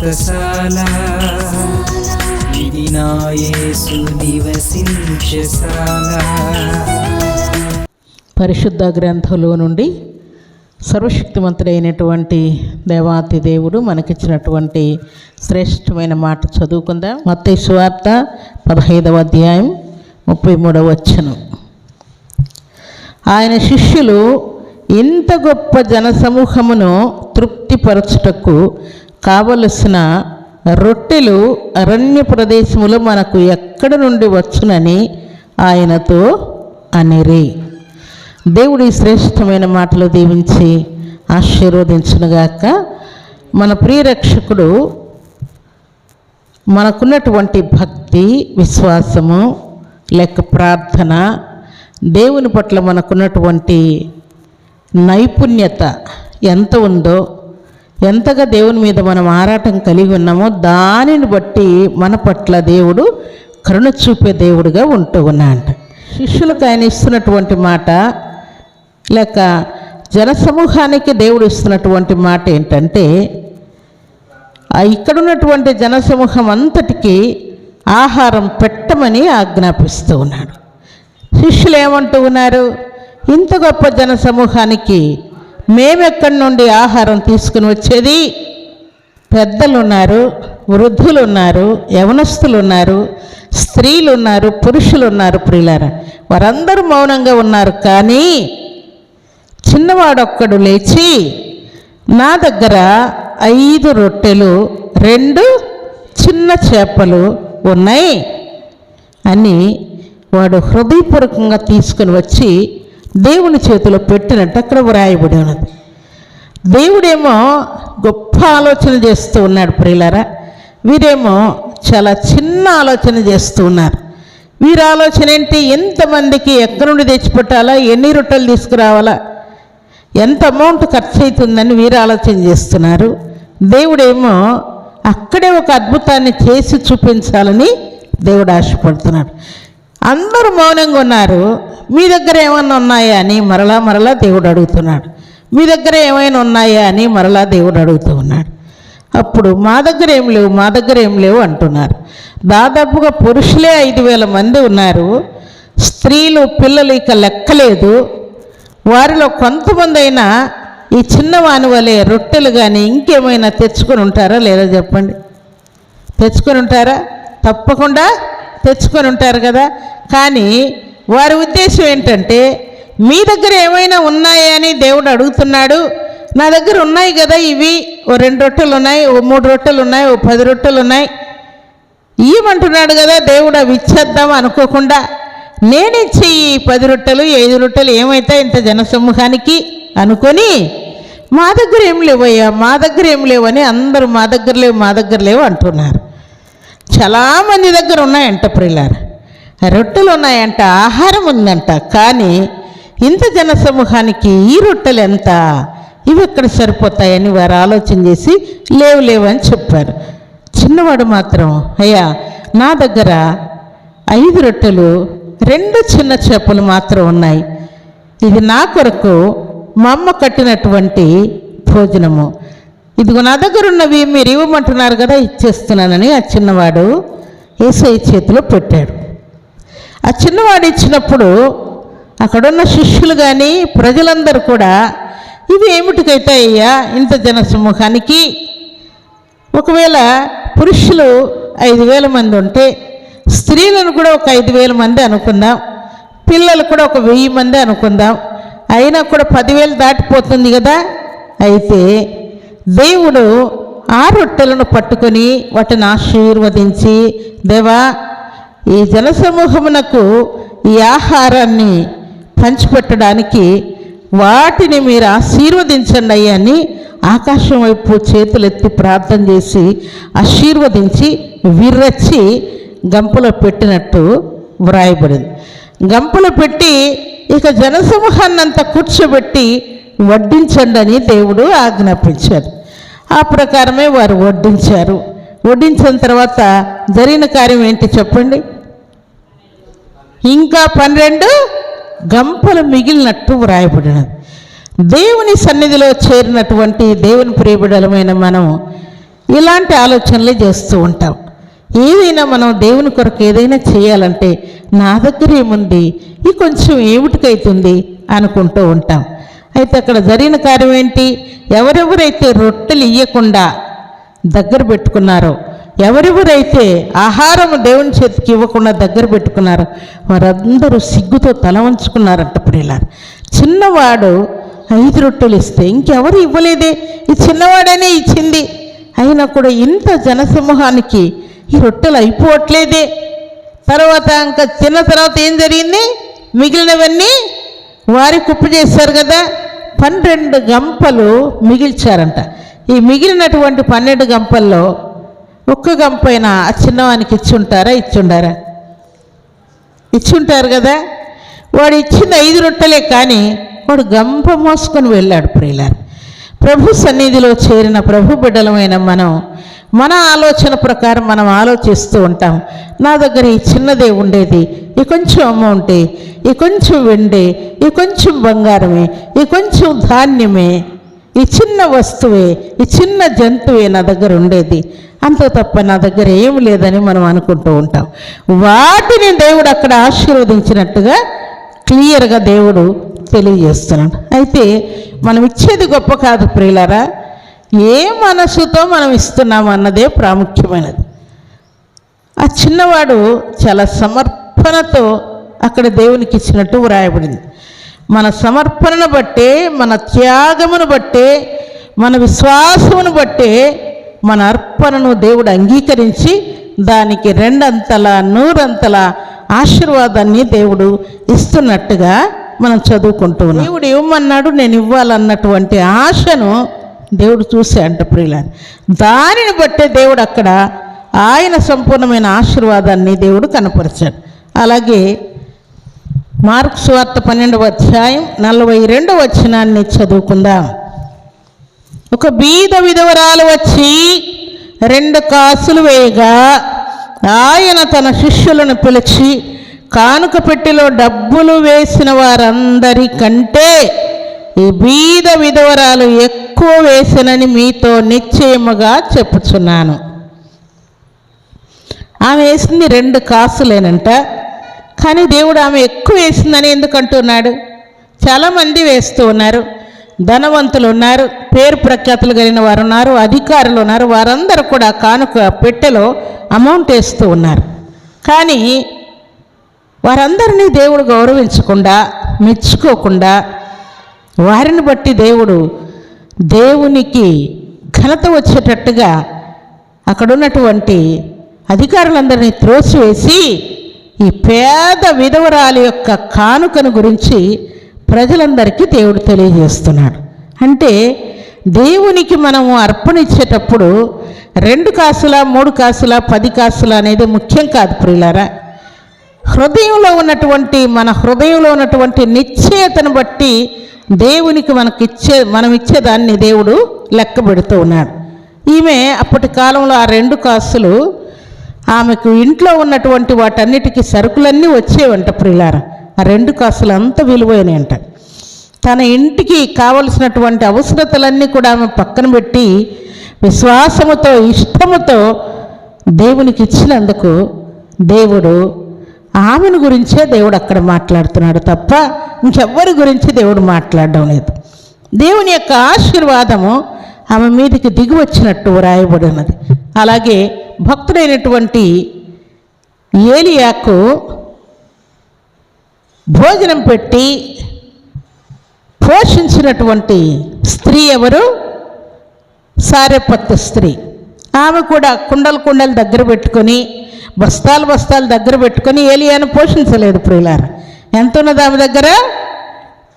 వ్రతశాల ఇది నివసించశాల పరిశుద్ధ గ్రంథంలో నుండి సర్వశక్తిమంతుడైనటువంటి దేవాతి దేవుడు మనకిచ్చినటువంటి శ్రేష్టమైన మాట చదువుకుందాం. మత్తే సువార్త పదహైదవ అధ్యాయం ముప్పై మూడవ వచ్చను ఆయన శిష్యులు ఇంత గొప్ప జనసమూహమును తృప్తిపరచుటకు కావలసిన రొట్టెలు అరణ్య ప్రదేశములో మనకు ఎక్కడ నుండి వచ్చునని ఆయనతో అనిరి. దేవుడి శ్రేష్టమైన మాటలు దీవించి ఆశీర్వదించునుగాక. మన ప్రియరక్షకుడు మనకున్నటువంటి భక్తి విశ్వాసము లేక ప్రార్థన దేవుని పట్ల మనకున్నటువంటి నైపుణ్యత ఎంత ఉందో ఎంతగా దేవుని మీద మనం ఆరాటం కలిగి ఉన్నామో దానిని బట్టి మన పట్ల దేవుడు కరుణ చూపే దేవుడుగా ఉంటూ ఉన్నాడు శిష్యులకు ఆయన ఇస్తున్నటువంటి మాట లేక జనసమూహానికి దేవుడు ఇస్తున్నటువంటి మాట ఏంటంటే ఆ ఇక్కడున్నటువంటి జనసమూహం అంతటికి ఆహారం పెట్టమని ఆజ్ఞాపిస్తూ ఉన్నాడు. శిష్యులు ఏమంటూ ఉన్నారు? ఇంత గొప్ప జనసమూహానికి మేమెక్కడి నుండి ఆహారం తీసుకుని వచ్చేది? పెద్దలు ఉన్నారు వృద్ధులు ఉన్నారు యవనస్తులు ఉన్నారు స్త్రీలు ఉన్నారు పురుషులు ఉన్నారు ప్రియులార. వారందరూ మౌనంగా ఉన్నారు కానీ చిన్నవాడొక్కడు లేచి నా దగ్గర ఐదు రొట్టెలు రెండు చిన్న చేపలు ఉన్నాయి అని వాడు హృదయపూర్వకంగా తీసుకుని వచ్చి దేవుని చేతిలో పెట్టినట్టు అక్కడ వ్రాయబడి ఉన్నది. దేవుడేమో గొప్ప ఆలోచన చేస్తూ ఉన్నాడు ప్రియులరా. వీరేమో చాలా చిన్న ఆలోచన చేస్తూ ఉన్నారు. వీరి ఆలోచన ఏంటి? ఎంతమందికి ఎక్కడి నుండి తెచ్చిపెట్టాలా? ఎన్ని రొట్టెలు తీసుకురావాలా? ఎంత అమౌంట్ ఖర్చు అవుతుందని వీరు ఆలోచన చేస్తున్నారు. దేవుడేమో అక్కడే ఒక అద్భుతాన్ని చేసి చూపించాలని దేవుడు ఆశపడుతున్నాడు. అందరూ మౌనంగా ఉన్నారు. మీ దగ్గర ఏమైనా ఉన్నాయా అని మరలా మరలా దేవుడు అడుగుతున్నాడు. మీ దగ్గర ఏమైనా ఉన్నాయా అని మరలా దేవుడు అడుగుతూ ఉన్నాడు. అప్పుడు మా దగ్గర ఏం లేవు మా దగ్గర ఏం లేవు అంటున్నారు. దాదాపుగా పురుషులే ఐదు వేల మంది ఉన్నారు. స్త్రీలు పిల్లలు ఇక లెక్కలేదు. వారిలో కొంతమంది అయినా ఈ చిన్నవాని వలె రొట్టెలు కానీ ఇంకేమైనా తెచ్చుకొని ఉంటారా లేదా చెప్పండి? తెచ్చుకొని ఉంటారా? తప్పకుండా తెచ్చుకొని ఉంటారు కదా. కానీ వారి ఉద్దేశం ఏంటంటే మీ దగ్గర ఏమైనా ఉన్నాయా అని దేవుడు అడుగుతున్నాడు. నా దగ్గర ఉన్నాయి కదా ఇవి. ఓ రెండు రొట్టెలు ఉన్నాయి ఓ మూడు రొట్టెలు ఉన్నాయి ఓ పది రొట్టెలు ఉన్నాయి. ఇవ్వమంటున్నాడు కదా దేవుడు అవి ఇచ్చేద్దాం అనుకోకుండా. నేనిచ్చి ఈ పది రొట్టెలు ఐదు రొట్టెలు ఏమైతే ఇంత జనసమూహానికి అనుకొని మా దగ్గర ఏం లేవయ్యా మా దగ్గర ఏం లేవని అందరూ మా దగ్గర లేవు మా దగ్గర లేవు అంటున్నారు. చాలామంది దగ్గర ఉన్నాయంట ప్రియులార. రొట్టెలు ఉన్నాయంట ఆహారం ఉందంట. కానీ ఇంత జనసమూహానికి ఈ రొట్టెలు ఎంత? ఇవి ఎక్కడ సరిపోతాయని వారు ఆలోచన చేసి లేవు లేవు అని చెప్పారు. చిన్నవాడు మాత్రం అయ్యా నా దగ్గర ఐదు రొట్టెలు రెండు చిన్న చేపలు మాత్రం ఉన్నాయి. ఇది నా కొరకు మా అమ్మ కట్టినటువంటి భోజనము. ఇదిగో నా దగ్గర ఉన్నవి మీరు ఇవ్వమంటున్నారు కదా ఇచ్చేస్తున్నానని ఆ చిన్నవాడు ఏసఐ చేతిలో పెట్టాడు. ఆ చిన్నవాడు ఇచ్చినప్పుడు అక్కడున్న శిష్యులు కానీ ప్రజలందరూ కూడా ఇవి ఏమిటికైతే అయ్యా ఇంత జనసమూహానికి? ఒకవేళ పురుషులు ఐదు వేల మంది ఉంటే స్త్రీలను కూడా ఒక ఐదు వేల మంది అనుకుందాం పిల్లలు కూడా ఒక వెయ్యి మంది అనుకుందాం అయినా కూడా పదివేలు దాటిపోతుంది కదా? అయితే దేవుడు ఆ రొట్టెలను పట్టుకొని వాటిని ఆశీర్వదించి దేవా ఈ జనసమూహమునకు ఈ ఆహారాన్ని పంచిపెట్టడానికి వాటిని మీరు ఆశీర్వదించండి అయ్యా అని ఆకాశం వైపు చేతులెత్తి ప్రార్థన చేసి ఆశీర్వదించి విర్రచ్చి గంపలో పెట్టినట్టు వ్రాయబడింది. గంపలో పెట్టి ఇక జనసమూహాన్నంతా కూర్చోబెట్టి వడ్డించండి అని దేవుడు ఆజ్ఞాపించారు ఆ ప్రకారమే వారు వడ్డించారు. వడ్డించిన తర్వాత జరిగిన కార్యం ఏంటి చెప్పండి? ఇంకా పన్నెండు గంపలు మిగిలినట్టు వ్రాయబడినది దేవుని సన్నిధిలో చేరినటువంటి దేవుని ప్రియబిడలమైన మనం ఇలాంటి ఆలోచనలే చేస్తూ ఉంటాం. ఏదైనా మనం దేవుని కొరకు ఏదైనా చేయాలంటే నా దగ్గర ఏముంది? ఈ కొంచెం ఏమిటికైతుంది? అనుకుంటూ ఉంటాం. అయితే అక్కడ జరిగిన కార్యం ఏంటి? ఎవరెవరైతే రొట్టెలు ఇయ్యకుండా దగ్గర పెట్టుకున్నారో ఎవరెవరైతే ఆహారం దేవుని చేతికి ఇవ్వకుండా దగ్గర పెట్టుకున్నారో వారందరూ సిగ్గుతో తల వంచుకున్నారంట ప్రియులారు. చిన్నవాడు ఐదు రొట్టెలు ఇస్తే ఇంకెవరు ఇవ్వలేదే? ఈ చిన్నవాడనే ఇచ్చింది. అయినా కూడా ఇంత జనసమూహానికి ఈ రొట్టెలు అయిపోవట్లేదే? తర్వాత ఇంకా తిన్న తర్వాత ఏం జరిగింది? మిగిలినవన్నీ వారి కుప్ప చేశారు కదా పన్నెండు గంపలు మిగిల్చారంట. ఈ మిగిలినటువంటి పన్నెండు గంపల్లో ఒక్క గంపైన ఆ చిన్నవానికి ఇచ్చుంటారా? ఇచ్చుండారా? ఇచ్చుంటారు కదా. వాడు ఇచ్చింది ఐదు రొట్టెలే కానీ వాడు గంప మోసుకొని వెళ్ళాడు ప్రియులారు. ప్రభు సన్నిధిలో చేరిన ప్రభు బిడ్డలమైన మనం మన ఆలోచన ప్రకారం మనం ఆలోచిస్తూ ఉంటాం. నా దగ్గర ఈ చిన్నదే ఉండేది ఈ కొంచెం అమౌంటే ఈ కొంచెం వెండే ఈ కొంచెం బంగారమే ఈ కొంచెం ధాన్యమే ఈ చిన్న వస్తువే ఈ చిన్న జంతువే నా దగ్గర ఉండేది. అంత తప్ప నా దగ్గర ఏం లేదని మనం అనుకుంటూ ఉంటాం. వాటిని దేవుడు అక్కడ ఆశీర్వదించినట్టుగా క్లియర్గా దేవుడు తెలియజేస్తున్నాడు అయితే మనం ఇచ్చేది గొప్ప కాదు ప్రియులరా ఏ మనసుతో మనం ఇస్తున్నాం అన్నదే ప్రాముఖ్యమైనది. ఆ చిన్నవాడు చాలా సమర్పణతో అక్కడ దేవునికి ఇచ్చినట్టు వ్రాయబడింది. మన సమర్పణను బట్టే మన త్యాగమును బట్టే మన విశ్వాసమును బట్టే మన అర్పణను దేవుడు అంగీకరించి దానికి రెండంతల నూరంతల ఆశీర్వాదాన్ని దేవుడు ఇస్తున్నట్టుగా మనం చదువుకుంటూ ఉన్నాం. దేవుడు ఇవ్వమన్నాడు నేను ఇవ్వాలన్నటువంటి ఆశను దేవుడు చూసే అంట ప్రియులని దానిని బట్టే దేవుడు అక్కడ ఆయన సంపూర్ణమైన ఆశీర్వాదాన్ని దేవుడు కనపరిచాడు. అలాగే మార్క్స్ వార్త పన్నెండవ అధ్యాయం నలభై రెండవ వచనాన్ని చదువుకుందాం. ఒక బీద విధవరాలు వచ్చి రెండు కాసులు వేయగా ఆయన తన శిష్యులను పిలిచి కానుక పెట్టెలో డబ్బులు వేసిన వారందరి కంటే ఈ బీద విధవరాలు ఎక్కువ వేసినని మీతో నిశ్చయముగా చెప్పుచున్నాను. ఆమె వేసింది రెండు కాసులేనంట. కానీ దేవుడు ఆమె ఎక్కువ వేసిందని ఎందుకు అంటున్నాడు చాలామంది వేస్తూ ఉన్నారు. ధనవంతులు ఉన్నారు పేరు ప్రఖ్యాతులు కలిగిన వారు ఉన్నారు అధికారులు ఉన్నారు వారందరూ కూడా కానుక పెట్టెలో అమౌంట్ వేస్తూ ఉన్నారు. కానీ వారందరినీ దేవుడు గౌరవించకుండా మెచ్చుకోకుండా వారిని బట్టి దేవుడు దేవునికి ఘనత వచ్చేటట్టుగా అక్కడున్నటువంటి అధికారులందరినీ త్రోసివేసి ఈ పేద విధవరాలి యొక్క కానుకను గురించి ప్రజలందరికీ దేవుడు తెలియజేస్తున్నాడు. అంటే దేవునికి మనము అర్పణ ఇచ్చేటప్పుడు రెండు కాసుల మూడు కాసుల పది కాసుల అనేది ముఖ్యం కాదు ప్రియులారా. హృదయంలో ఉన్నటువంటి మన హృదయంలో ఉన్నటువంటి నిశ్చయతను బట్టి దేవునికి మనకి ఇచ్చే మనం ఇచ్చేదాన్ని దేవుడు లెక్క పెడుతూ ఉన్నాడు. ఈమె అప్పటి కాలంలో ఆ రెండు కాసులు ఆమెకు ఇంట్లో ఉన్నటువంటి వాటన్నిటికీ సరుకులన్నీ వచ్చేవంట ప్రిలారా ఆ రెండు కాసులు అంత విలువైనవి అంట తన ఇంటికి కావలసినటువంటి అవసరతలన్నీ కూడా ఆమె పక్కన పెట్టి విశ్వాసముతో ఇష్టముతో దేవునికి ఇచ్చినందుకు దేవుడు ఆమెను గురించే దేవుడు అక్కడ మాట్లాడుతున్నాడు తప్ప ఇంకెవ్వరి గురించి దేవుడు మాట్లాడడం లేదు. దేవుని యొక్క ఆశీర్వాదము ఆమె మీదకి దిగి వచ్చినట్టు వ్రాయబడి ఉన్నది. అలాగే భక్తుడైనటువంటి ఏలియాకు భోజనం పెట్టి పోషించినటువంటి స్త్రీ ఎవరు? సారెపత్తు స్త్రీ. ఆమె కూడా కుండలు కుండలు దగ్గర పెట్టుకొని బస్తాలు బస్తాలు దగ్గర పెట్టుకొని ఏలియాను పోషించలేదు ప్రియులార. ఎంత ఉన్నది ఆమె దగ్గర?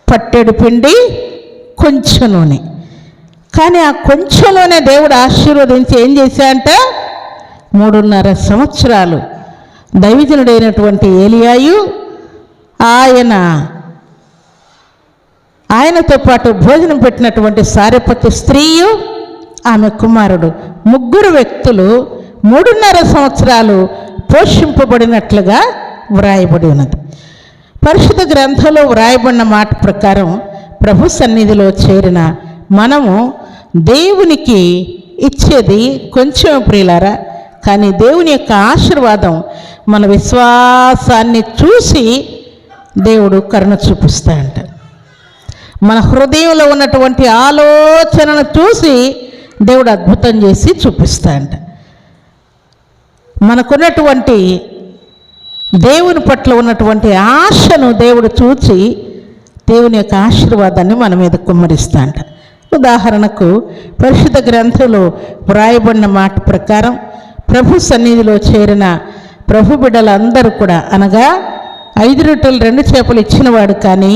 పట్టెడు పిండి కొంచెం నూనె. కానీ ఆ కొంచెంలోనే దేవుడు ఆశీర్వదించి ఏం చేశాయంట మూడున్నర సంవత్సరాలు దైవజనుడైనటువంటి ఏలియాయు ఆయన ఆయనతో పాటు భోజనం పెట్టినటువంటి సారెపతి స్త్రీయు ఆమె కుమారుడు. ముగ్గురు వ్యక్తులు మూడున్నర సంవత్సరాలు పోషింపబడినట్లుగా వ్రాయబడి ఉన్నది. పరిశుద్ధ గ్రంథంలో వ్రాయబడిన మాట ప్రకారం ప్రభు సన్నిధిలో చేరిన మనము దేవునికి ఇచ్చేది కొంచెం ప్రియులారా కానీ దేవుని యొక్క ఆశీర్వాదం మన విశ్వాసాన్ని చూసి దేవుడు కరుణ చూపిస్తాడంట. మన హృదయంలో ఉన్నటువంటి ఆలోచనను చూసి దేవుడు అద్భుతం చేసి చూపిస్తాడంట. మనకున్నటువంటి దేవుని పట్ల ఉన్నటువంటి ఆశను దేవుడు చూచి దేవుని యొక్క ఆశీర్వాదాన్ని మన మీద కుమ్మరిస్తాంట. ఉదాహరణకు పరిశుద్ధ గ్రంథంలో వ్రాయబడిన మాట ప్రకారం ప్రభు సన్నిధిలో చేరిన ప్రభు బిడ్డలందరూ కూడా అనగా ఐదు రొట్టెలు రెండు చేపలు ఇచ్చినవాడు కానీ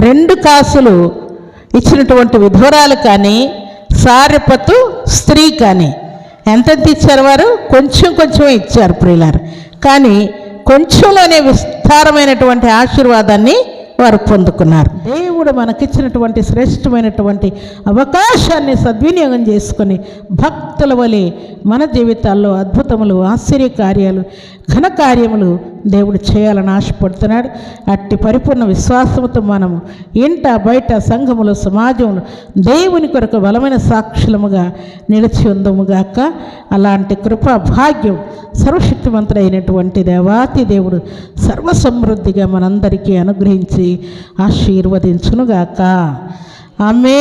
రెండు కాసులు ఇచ్చినటువంటి విధవరాలు కానీ సారెపతు స్త్రీ కానీ ఎంతెంత ఇచ్చారు వారు? కొంచెం కొంచెం ఇచ్చారు ప్రియులారు. కానీ కొంచెంలోనే విస్తారమైనటువంటి ఆశీర్వాదాన్ని వారు పొందుకున్నారు. దేవుడు మనకిచ్చినటువంటి శ్రేష్టమైనటువంటి అవకాశాన్ని సద్వినియోగం చేసుకొని భక్తుల వలె మన జీవితాల్లో అద్భుతములు ఆశ్చర్య కార్యాలు ఘన కార్యములు దేవుడు చేయాలని ఆశపడుతున్నాడు. అట్టి పరిపూర్ణ విశ్వాసంతో మనము ఇంట బయట సంఘములు సమాజంలో దేవుని కొరకు బలమైన సాక్షులముగా నిలిచి ఉందముగాక అలాంటి కృపా భాగ్యం సర్వశక్తివంతుడైనటువంటి దేవాతి దేవుడు సర్వసమృద్ధిగా మనందరికీ అనుగ్రహించి ఆశీర్వదించునుగాక. ఆమె